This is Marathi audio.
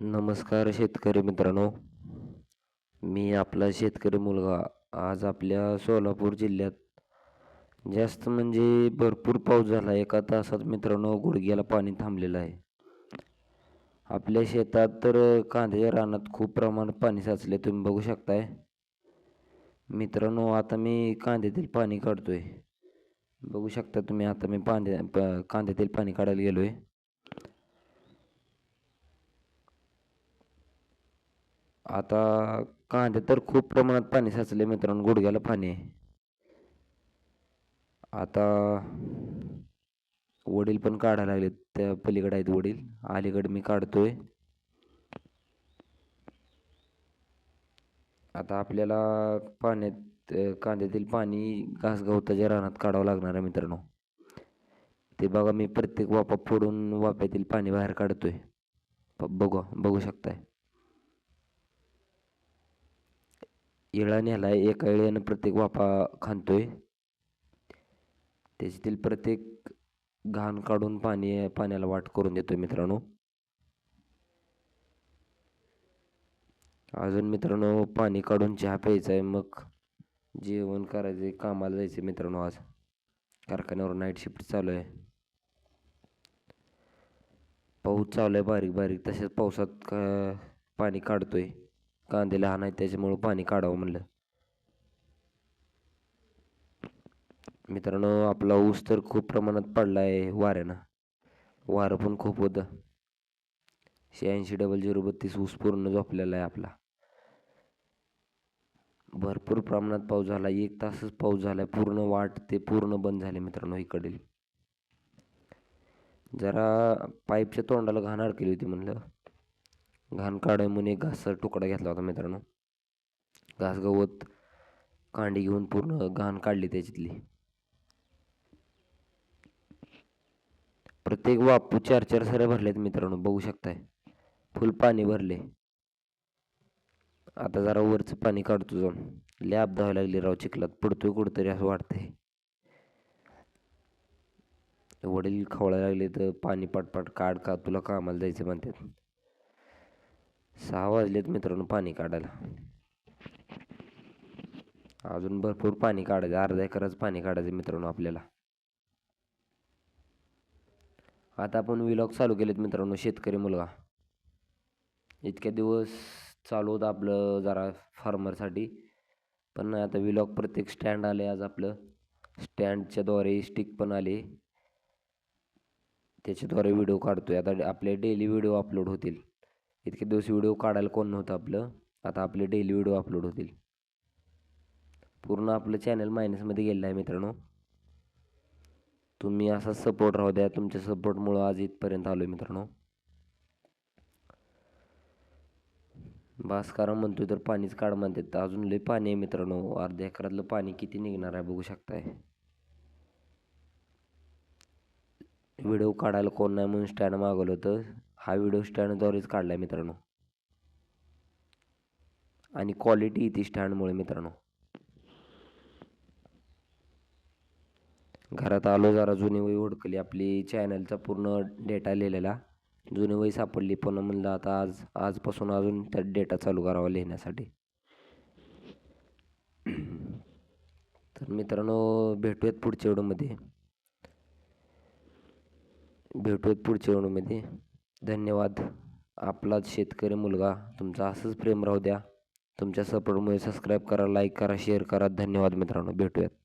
नमस्कार शेतकरी मित्रांनो. मी आपला शेतकरी मुलगा आज आपल्या सोलापूर जिल्ह्यात. जास्त म्हणजे भरपूर पाऊस झाला एका तासात मित्रांनो गुडघ्याला पाणी थांबलेलं आहे. आपल्या शेतात तर कांद्याच्या रानात खूप प्रमाणात पाणी साचले तुम्ही बघू शकताय. मित्रांनो आता मी कांद्यातील पाणी काढतोय. बघू शकता तुम्ही आता मी पांद्या प कांद्यातील पाणी काढायला गेलो आहे आता कांदे तर खूप प्रमाणात पाणी साचले मित्रांनो गुडघ्याला पाणी. आहे आता वडील पण काढायला लागले त्या पलीकडे आहेत वडील. अलीकडे मी काढतोय. आता आपल्याला पाण्यात कांद्यातील पाणी घासगवताच्या रानात काढावं लागणार आहे मित्रांनो. ते बघा मी प्रत्येक वाफा फोडून वाफ्यातील पाणी बाहेर काढतोय. बघा बघू बघू शकताय. इळा आहे एका इळ्यानं प्रत्येक वाफा खांदतोय. त्याच्यातील प्रत्येक घाण काढून पाणी पाण्याला वाट करून देतोय मित्रांनो. अजून मित्रांनो पाणी काढून चहा प्यायचा आहे मग जेवण करायचं कामाला जायचं मित्रांनो आज. कारखान्यावर नाईट शिफ्ट चालू आहे पाऊस चालू आहे बारीक बारीक तसेच पावसात का पाणी काढतोय. कांदे लहान आहेत त्याच्यामुळं पाणी काढावं म्हणलं. मित्रांनो आपला ऊस तर खूप प्रमाणात पडला आहे वाऱ्यानं. वारं पण खूप होतं. शहाऐंशी डबल झिरो बत्तीस ऊस पूर्ण झोपलेला आहे आपला. भरपूर प्रमाणात पाऊस झाला. एक तासच पाऊस झाला पूर्ण वाट ते पूर्ण बंद झाले मित्रांनो इकडील. जरा पाईपच्या तोंडाला घाण अडकली होती म्हणलं. घाण काढाय म्हणून एक घासाचा तुकडा घेतला होता मित्रांनो. घास गवत कांडी घेऊन पूर्ण घाण काढली त्याच्यातली. प्रत्येक वापू चार चार सऱ्या भरल्यात मित्रांनो बघू शकताय. फुल पाणी भरले. आता जरा वरचं पाणी काढतो जाऊन. लॅब धावायला लागली राव चिखलात पडतोय कुठंतरी असं वाटतंय. वडील खवळायला लागले तर पाणी पाटपाट काढ का तुला कामाला जायचं म्हणतात. सहा वाजलेत मित्रांनो पाणी काढायला. अजून भरपूर पाणी काढायचं अर्धा एकरच पाणी काढायचं मित्रांनो आपल्याला. आता आपण विलॉग चालू केलेत मित्रांनो शेतकरी मुलगा. इतक्या दिवस चालू होतं आपलं जरा फार्मरसाठी पण आता विलॉग प्रत्येक स्टँड आले आज आपलं. स्टँडच्याद्वारे स्टिक पण आले. त्याच्याद्वारे व्हिडिओ काढतोय. आता आपले डेली व्हिडिओ अपलोड होतील. इतके दिवस व्हिडिओ काढायला कोण नव्हतं आपलं. आता आपले डेली व्हिडिओ अपलोड होतील. पूर्ण आपलं चॅनल मायनसमध्ये गेलं आहे मित्रांनो. तुम्ही असा सपोर्ट राहू द्या. तुमच्या सपोर्टमुळं आज इथपर्यंत आलो आहे मित्रांनो. भास्करा म्हणतोय तर पाणीच काढ म्हणतात. तर अजून लय पाणी आहे मित्रांनो. अर्ध्या एकरातलं पाणी किती निघणार आहे बघू शकताय. व्हिडिओ काढायला कोण नाही म्हणून स्टँड मागवलं होतं. हा व्हिडिओ स्टँडद्वारेच काढला आहे मित्रांनो. आणि क्वालिटी ती स्टँडमुळे मित्रांनो. घरात आलो जरा जुनी वही हुडकली. आपली चॅनलचा पूर्ण डेटा लिहिलेला. जुनी वही सापडली. पण म्हणलं आता आज आजपासून अजून त्यात डेटा चालू करावा लिहिण्यासाठी. तर मित्रांनो भेटूयात पुढच्या व्हिडिओमध्ये. भेटूयात पुढच्या व्हिडिओमध्ये. धन्यवाद. आपला शेतकरी मुलगा तुमचा असंच प्रेम राहू द्या. तुमच्या सपोर्टमुळे सबस्क्राईब करा लाईक करा शेअर करा. धन्यवाद मित्रांनो. भेटूयात.